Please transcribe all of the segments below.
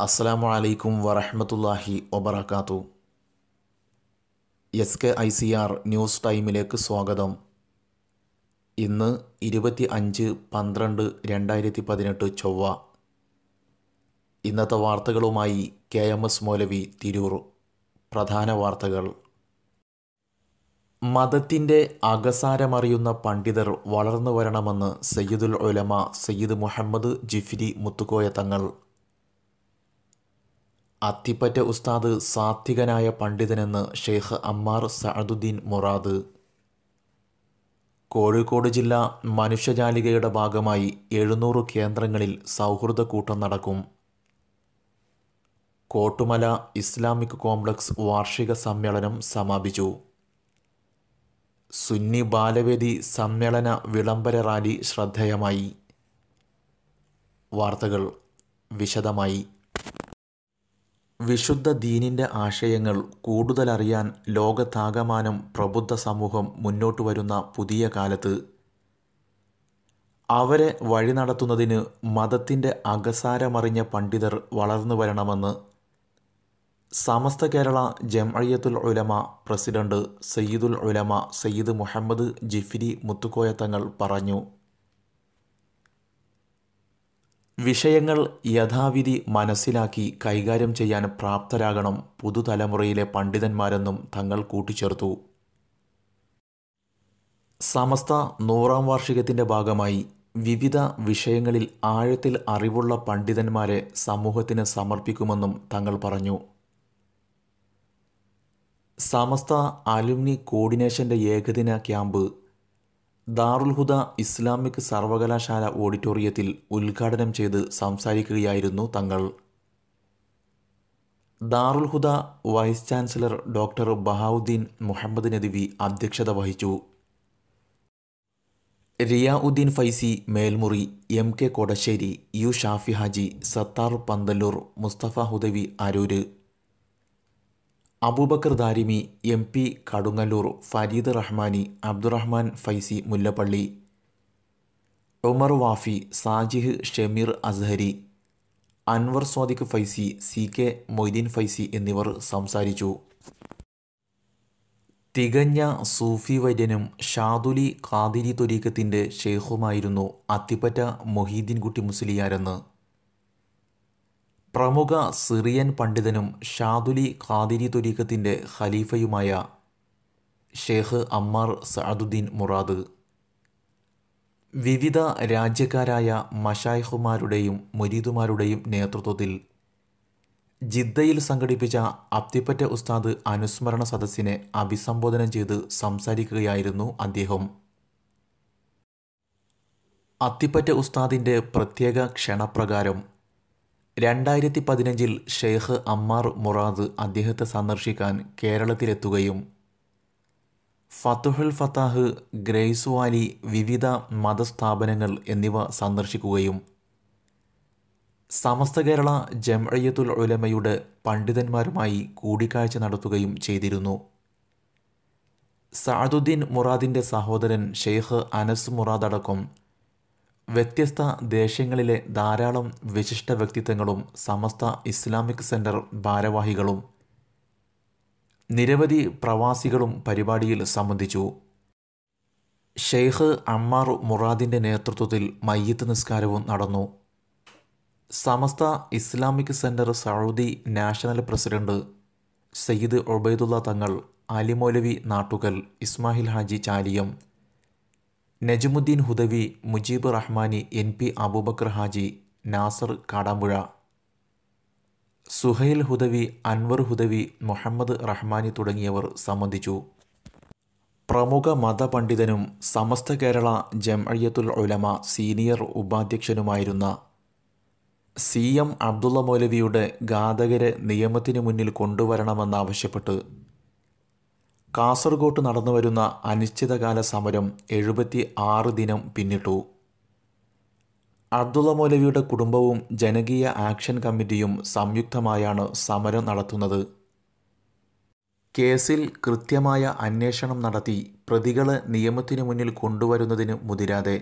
അസ്സാം വലൈക്കും വറഹമത്തല്ലാഹി വബർക്കാത്തു S K I C R news ടൈമിലേക്ക് സ്വാഗതം. ഇന്ന് ഇരുപത്തി അഞ്ച് പന്ത്രണ്ട് രണ്ടായിരത്തി പതിനെട്ട് ചൊവ്വ. ഇന്നത്തെ വാർത്തകളുമായി K M S Moulavi Tirur. പ്രധാന വാർത്തകൾ. മതത്തിന്റെ അകസാരമറിയുന്ന പണ്ഡിതർ വളർന്നു വരണമെന്ന് സയ്യിദുൽ ഒലമ സയ്യിദ് മുഹമ്മദ് ജിഫ്രി മുത്തുക്കോയ തങ്ങൾ അത്തിപ്പറ്റ ഉസ്താദ് സാത്വികനായ പണ്ഡിതനെന്ന് ഷെയ്ഖ് അമ്മാർ സഅദുദ്ദീൻ മുറാദ്. കോഴിക്കോട് ജില്ല മനുഷ്യജാലികയുടെ ഭാഗമായി എഴുന്നൂറ് കേന്ദ്രങ്ങളിൽ സൗഹൃദ കൂട്ടം നടക്കും. കോട്ടുമല ഇസ്ലാമിക് കോംപ്ലക്സ് വാർഷിക സമ്മേളനം സമാപിച്ചു. സുന്നി ബാലവേദി സമ്മേളന വിളംബര റാലി ശ്രദ്ധേയമായി. വാർത്തകൾ വിശദമായി. വിശുദ്ധ ദീനിന്റെ ആശയങ്ങൾ കൂടുതലറിയാൻ ലോകത്താകമാനം പ്രബുദ്ധ സമൂഹം മുന്നോട്ട് വരുന്ന പുതിയ കാലത്ത്. അവരെ വഴി നടത്തുന്നതിന് മതത്തിന്റെ അകസാരമറിഞ്ഞ പണ്ഡിതർ വളർന്നു വരണമെന്ന് സമസ്ത കേരള ജംഅയ്യത്തുൽ ഉലമ പ്രസിഡന്റ് സയ്യിദുൽ ഉലമ സയ്യിദ് മുഹമ്മദ് ജിഫിരി മുത്തുക്കോയ തങ്ങൾ പറഞ്ഞു. വിഷയങ്ങൾ യഥാവിധി മനസ്സിലാക്കി കൈകാര്യം ചെയ്യാൻ പ്രാപ്തരാകണം പുതുതലമുറയിലെ പണ്ഡിതന്മാരെന്നും തങ്ങൾ കൂട്ടിച്ചേർത്തു. സമസ്ത നൂറാം വാർഷികത്തിന്റെ ഭാഗമായി വിവിധ വിഷയങ്ങളിൽ ആഴത്തിൽ അറിവുള്ള പണ്ഡിതന്മാരെ സമൂഹത്തിന് സമർപ്പിക്കുമെന്നും തങ്ങൾ പറഞ്ഞു. സമസ്ത അലുമിനി കോർഡിനേഷന്റെ ഏകദിന ക്യാമ്പ് ദാറുൽ ഹുദ ഇസ്ലാമിക് സർവകലാശാല ഓഡിറ്റോറിയത്തിൽ ഉദ്ഘാടനം ചെയ്ത് സംസാരിക്കുകയായിരുന്നു തങ്ങൾ. Darul Huda vice chancellor doctor Bahauddeen Muhammad Nadvi അധ്യക്ഷത വഹിച്ചു. Riyauddeen Faizy Melmuri M K Kodassery U Shafi Haji Sathar Panthalloor Musthafa Hudawi Aroor. Aboobacker Darimi M P Kadungalloor Fareed Rahmani Abdurahman Faizy Mullappally Umar Wafi Sajih Shameer Azhari Anwar Sadiq Faizy C K Moideen Faizy എന്നിവർ സംസാരിച്ചു. തികഞ്ഞ സൂഫി വൈദ്യനും ഷാദുലി ഖാദിരി തൊരീക്കത്തിന്റെ ഷെയ്ഖുമായിരുന്നു അത്തിപ്പറ്റ മൊഹീദ്ദീൻ കുട്ടി മുസ്ലിയാരെന്ന്. പ്രമുഖ Syrian പണ്ഡിതനും ഷാദുലി ഖാദിരി തുരീഖത്തിന്റെ ഖലീഫയുമായ ഷേഖ് അമ്മാർ സഅദുദ്ദീൻ മുറാദ്. വിവിധ രാജ്യക്കാരായ മഷായിഖുമാരുടെയും മുരീദുമാരുടെയും നേതൃത്വത്തിൽ ജിദ്ദയിൽ സംഘടിപ്പിച്ച അപ്തിപ്പറ്റ ഉസ്താദ് അനുസ്മരണ സദസ്സിനെ അഭിസംബോധന ചെയ്ത് സംസാരിക്കുകയായിരുന്നു അദ്ദേഹം. അത്തിപ്പറ്റ ഉസ്താദിന്റെ പ്രത്യേക ക്ഷണപ്രകാരം രണ്ടായിരത്തി പതിനഞ്ചിൽ ഷെയ്ഖ് അമ്മാർ മുറാദ് അദ്ദേഹത്തെ സന്ദർശിക്കാൻ കേരളത്തിലെത്തുകയും ഫത്തുഹുൽ ഫത്താഹ് ഗ്രേസ് വാലി വിവിധ മതസ്ഥാപനങ്ങൾ എന്നിവ സന്ദർശിക്കുകയും സമസ്ത കേരള ജംഅയ്യത്തുൽ ഉലമയുടെ പണ്ഡിതന്മാരുമായി കൂടിക്കാഴ്ച നടത്തുകയും ചെയ്തിരുന്നു. സാദുദ്ദീൻ മുറാദിന്റെ സഹോദരൻ ഷെയ്ഖ് അനസ് മുറാദ് അടക്കം വ്യത്യസ്ത ദേശങ്ങളിലെ ധാരാളം വിശിഷ്ട വ്യക്തിത്വങ്ങളും സമസ്ത ഇസ്ലാമിക് സെന്റർ ഭാരവാഹികളും നിരവധി പ്രവാസികളും പരിപാടിയിൽ സംബന്ധിച്ചു. ഷെയ്ഖ് അമ്മാർ മുറാദിന്റെ നേതൃത്വത്തിൽ മയ്യത്ത് നിസ്കാരവും നടന്നു. Samastha Islamic centre Saudi national president Sayyid Obaidulla Thangal Alimoulavi Nattukal ഇസ്മാഹിൽ Haji Chaliyam Najmuddin Hudawi Mujeeb Rahmani N P Abubakar Haji Nasar Kadampuzha. Suhail Hudawi Anwar Hudawi Muhammad Rahmani തുടങ്ങിയവർ സംബന്ധിച്ചു. പ്രമുഖ മതപണ്ഡിതനും സമസ്ത കേരള ജംഅയ്യത്തുൽ ഉലമ സീനിയർ ഉപാധ്യക്ഷനുമായിരുന്ന സി എം അബ്ദുള്ള മൗലവിയുടെ ഘാതകരെ നിയമത്തിനു മുന്നിൽ കൊണ്ടുവരണമെന്നാവശ്യപ്പെട്ട് കാസർഗോട്ട് നടന്നുവരുന്ന അനിശ്ചിതകാല സമരം എഴുപത്തി ആറ് ദിനം പിന്നിട്ടു. അബ്ദുള്ള മൗലവിയുടെ കുടുംബവും ജനകീയ ആക്ഷൻ കമ്മിറ്റിയും സംയുക്തമായാണ് സമരം നടത്തുന്നത്. കേസിൽ കൃത്യമായ അന്വേഷണം നടത്തി പ്രതികളെ നിയമത്തിനു മുന്നിൽ കൊണ്ടുവരുന്നതിന് മുതിരാതെ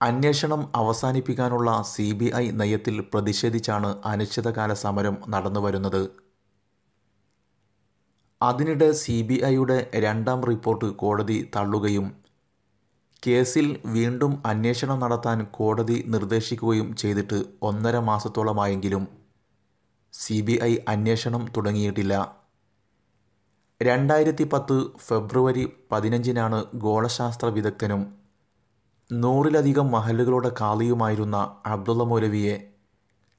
അന്വേഷണം അവസാനിപ്പിക്കാനുള്ള സി ബി ഐ നയത്തിൽ പ്രതിഷേധിച്ചാണ് അനിശ്ചിതകാല സമരം നടന്നുവരുന്നത്. അതിനിടെ സി ബി ഐയുടെ രണ്ടാം റിപ്പോർട്ട് കോടതി തള്ളുകയും കേസിൽ വീണ്ടും അന്വേഷണം നടത്താൻ കോടതി നിർദ്ദേശിക്കുകയും ചെയ്തിട്ട് ഒന്നര മാസത്തോളമായെങ്കിലും സി ബി ഐ അന്വേഷണം തുടങ്ങിയിട്ടില്ല. രണ്ടായിരത്തി പത്ത് ഫെബ്രുവരി പതിനഞ്ചിനാണ് ഗോളശാസ്ത്ര വിദഗ്ധനും നൂറിലധികം മഹലുകളുടെ കാളിയുമായിരുന്ന അബ്ദുള്ള മൗലവിയെ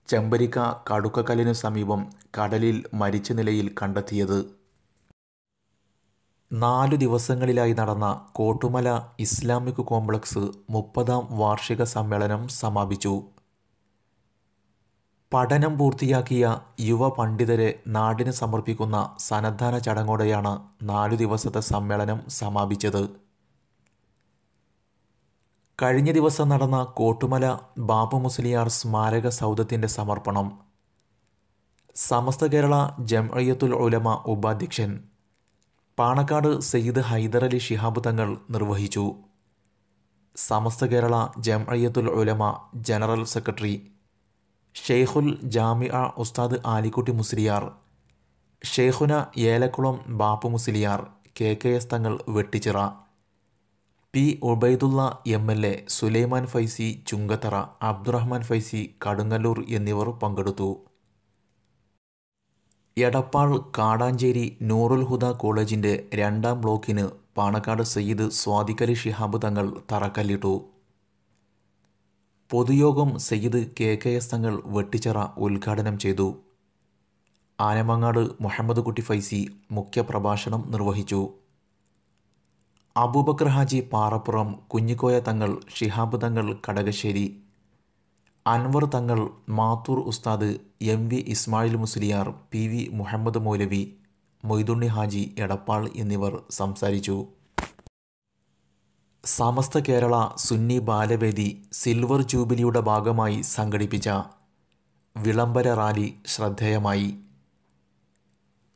ചെമ്പരിക്ക കടുക്കക്കല്ലിനു സമീപം കടലിൽ മരിച്ച നിലയിൽ കണ്ടെത്തിയത്. നാലു ദിവസങ്ങളിലായി നടന്ന കോട്ടുമല ഇസ്ലാമിക് കോംപ്ലക്സ് മുപ്പതാം വാർഷിക സമ്മേളനം സമാപിച്ചു. പഠനം പൂർത്തിയാക്കിയ യുവ പണ്ഡിതരെ നാടിന് സമർപ്പിക്കുന്ന സന്നദ്ധാന ചടങ്ങോടെയാണ് നാലു ദിവസത്തെ സമ്മേളനം സമാപിച്ചത്. കഴിഞ്ഞ ദിവസം നടന്ന കോട്ടുമല ബാബു മുസ്ലിയാർ സ്മാരക സൗധത്തിന്റെ സമർപ്പണം. സമസ്ത കേരള ജംഅയ്യത്തുൽ ഉലമ ഉപാധ്യക്ഷൻ പാണക്കാട് സെയ്ദ് ഹൈദരലി ശിഹാബ് തങ്ങൾ നിർവഹിച്ചു. Samastha Kerala Jamiyyathul Ulama general secretary Sheikhul Jamia Usthad Alikutty Musliyar Sheikhuna Elakkulam Bappu Musliyar K K S Thangal Vettichira P Ubaidulla M L A Sulaiman Faizy Chungathara Abdurahman Faizy Kadungallur എന്നിവർ പങ്കെടുത്തു. എടപ്പാൾ കാടാഞ്ചേരി നൂറുൽ ഹുദ കോളേജിന്റെ രണ്ടാം ബ്ലോക്കിന് പാണക്കാട് സയ്യിദ് സ്വാദിഖലി ഷിഹാബ് തങ്ങൾ തറക്കല്ലിട്ടു. പൊതുയോഗം Sayyid K K S Thangal Vettichira ഉദ്ഘാടനം ചെയ്തു. ആനമങ്ങാട് മുഹമ്മദ് കുട്ടി ഫൈസി മുഖ്യപ്രഭാഷണം നിർവഹിച്ചു. അബൂബക്കർ ഹാജി പാറപ്പുറം കുഞ്ഞിക്കോയ തങ്ങൾ Shihab Thangal Kadakassery Anwar Thangal Mathur Usthad M V Ismail Musliyar P V Muhammad Moulavi Moidunni Haji Edappal എന്നിവർ സംസാരിച്ചു. സമസ്ത കേരള സുന്നി ബാലവേദി സിൽവർ ജൂബിലിയുടെ ഭാഗമായി സംഘടിപ്പിച്ച വിളംബര റാലി ശ്രദ്ധേയമായി.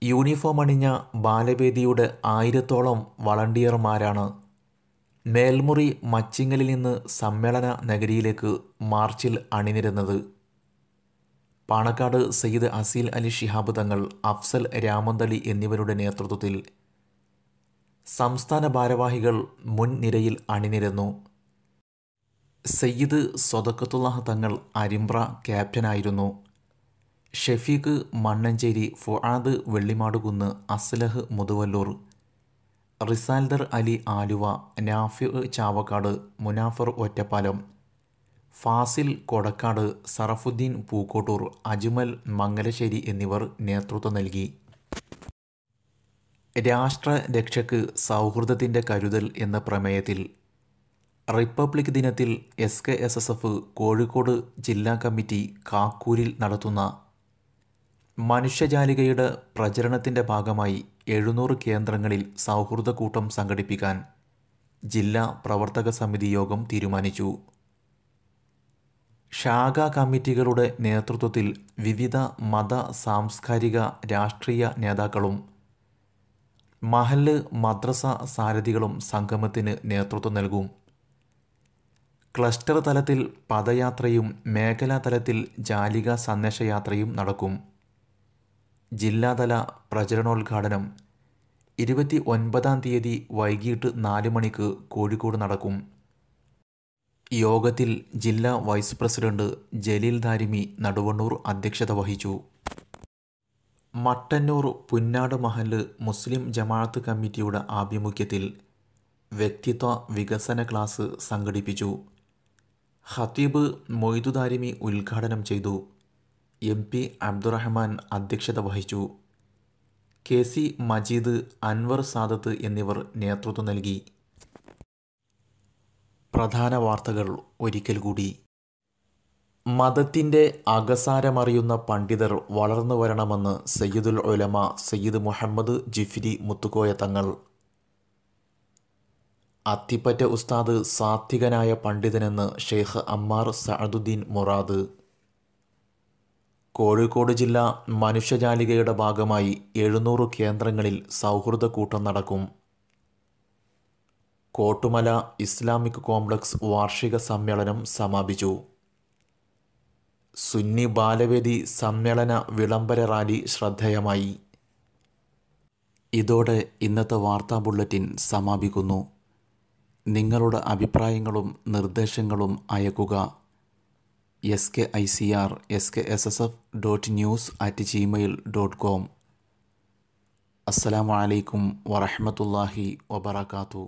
യൂണിഫോം അണിഞ്ഞ ബാലവേദിയുടെ ആയിരത്തോളം വളണ്ടിയർമാരാണ് മേൽമുറി മച്ചിങ്ങലിൽ നിന്ന് സമ്മേളന നഗരിയിലേക്ക് മാർച്ചിൽ അണിനിരുന്നത്. പാണക്കാട് സയ്യിദ് അസീൽ അലി ഷിഹാബ് തങ്ങൾ അഫ്സൽ രാമന്തളി എന്നിവരുടെ നേതൃത്വത്തിൽ സംസ്ഥാന ഭാരവാഹികൾ മുൻനിരയിൽ അണിനിരന്നു. സയ്യിദ് സ്വതക്കത്തുല്ലാഹ് തങ്ങൾ അരിമ്പ്ര ക്യാപ്റ്റനായിരുന്നു. ഷെഫീഖ് മണ്ണഞ്ചേരി ഫുആദ് വെള്ളിമാടുകുന്ന് അസ്ലഹ് മുതുവല്ലൂർ റിസാൽദർ അലി ആലുവ നാഫി ചാവക്കാട് മുനാഫർ ഒറ്റപ്പാലം ഫാസിൽ കൊടക്കാട് സറഫുദ്ദീൻ പൂക്കോട്ടൂർ അജ്മൽ മംഗലശ്ശേരി എന്നിവർ നേതൃത്വം നൽകി. രാഷ്ട്ര രക്ഷയ്ക്ക് സൗഹൃദത്തിന്റെ കരുതൽ എന്ന പ്രമേയത്തിൽ റിപ്പബ്ലിക് ദിനത്തിൽ S K S S F Kozhikode ജില്ലാ കമ്മിറ്റി കാക്കൂരിൽ നടത്തുന്ന മനുഷ്യജാലികയുടെ പ്രചരണത്തിന്റെ ഭാഗമായി എഴുന്നൂറ് കേന്ദ്രങ്ങളിൽ സൗഹൃദ കൂട്ടം സംഘടിപ്പിക്കാൻ ജില്ലാ പ്രവർത്തക സമിതി യോഗം തീരുമാനിച്ചു. ശാഖാ കമ്മിറ്റികളുടെ നേതൃത്വത്തിൽ വിവിധ മത സാംസ്കാരിക രാഷ്ട്രീയ നേതാക്കളും മഹല്ല് മദ്രസ സാരഥികളും സംഗമത്തിന് നേതൃത്വം നൽകും. ക്ലസ്റ്റർ തലത്തിൽ പദയാത്രയും മേഖലാ തലത്തിൽ ജാലിക സന്ദേശയാത്രയും നടക്കും. ജില്ലാതല പ്രചരണോദ്ഘാടനം ഇരുപത്തി ഒൻപതാം തീയതി വൈകിട്ട് നാല് മണിക്ക് കോഴിക്കോട് നടക്കും. യോഗത്തിൽ ജില്ലാ വൈസ് പ്രസിഡന്റ് ജലീൽ ദാരിമി നടുവണ്ണൂർ അധ്യക്ഷത വഹിച്ചു. മട്ടന്നൂർ പുന്നാട് മഹൽ മുസ്ലിം ജമാഅത്ത് കമ്മിറ്റിയുടെ ആഭിമുഖ്യത്തിൽ വ്യക്തിത്വ വികസന ക്ലാസ് സംഘടിപ്പിച്ചു. ഹത്തീബ് മൊയ്തുദാരിമി ഉദ്ഘാടനം ചെയ്തു. എം പി അബ്ദുറഹ്മാൻ അധ്യക്ഷത വഹിച്ചു. കെ സി മജീദ് അൻവർ സാദത്ത് എന്നിവർ നേതൃത്വം നൽകി. പ്രധാന വാർത്തകൾ ഒരിക്കൽ കൂടി. മതത്തിന്റെ അകസാരമറിയുന്ന പണ്ഡിതർ വളർന്നു വരണമെന്ന് സയ്യിദുൽ ഉലമ സയ്യിദ് മുഹമ്മദ് ജിഫിരി മുത്തുക്കോയ തങ്ങൾ. അത്തിപ്പറ്റ ഉസ്താദ് സാത്വികനായ പണ്ഡിതനെന്ന് ഷെയ്ഖ് അമ്മാർ സഅദുദ്ദീൻ മുറാദ്. കോഴിക്കോട് ജില്ല മനുഷ്യജാലികയുടെ ഭാഗമായി എഴുന്നൂറ് കേന്ദ്രങ്ങളിൽ സൗഹൃദ കൂട്ടം നടക്കും. കോട്ടുമല ഇസ്ലാമിക് കോംപ്ലക്സ് വാർഷിക സമ്മേളനം സമാപിച്ചു. സുന്നി ബാലവേദി സമ്മേളന വിളംബര റാലി ശ്രദ്ധേയമായി. ഇതോടെ ഇന്നത്തെ വാർത്താ ബുള്ളറ്റിൻ സമാപിക്കുന്നു. നിങ്ങളുടെ അഭിപ്രായങ്ങളും നിർദ്ദേശങ്ങളും അയക്കുക S K I C R S K S S F dot news at Gmail dot com അസ്സലാമു അലൈക്കും വറഹമത്തല്ലാഹി വബർക്കാത്തു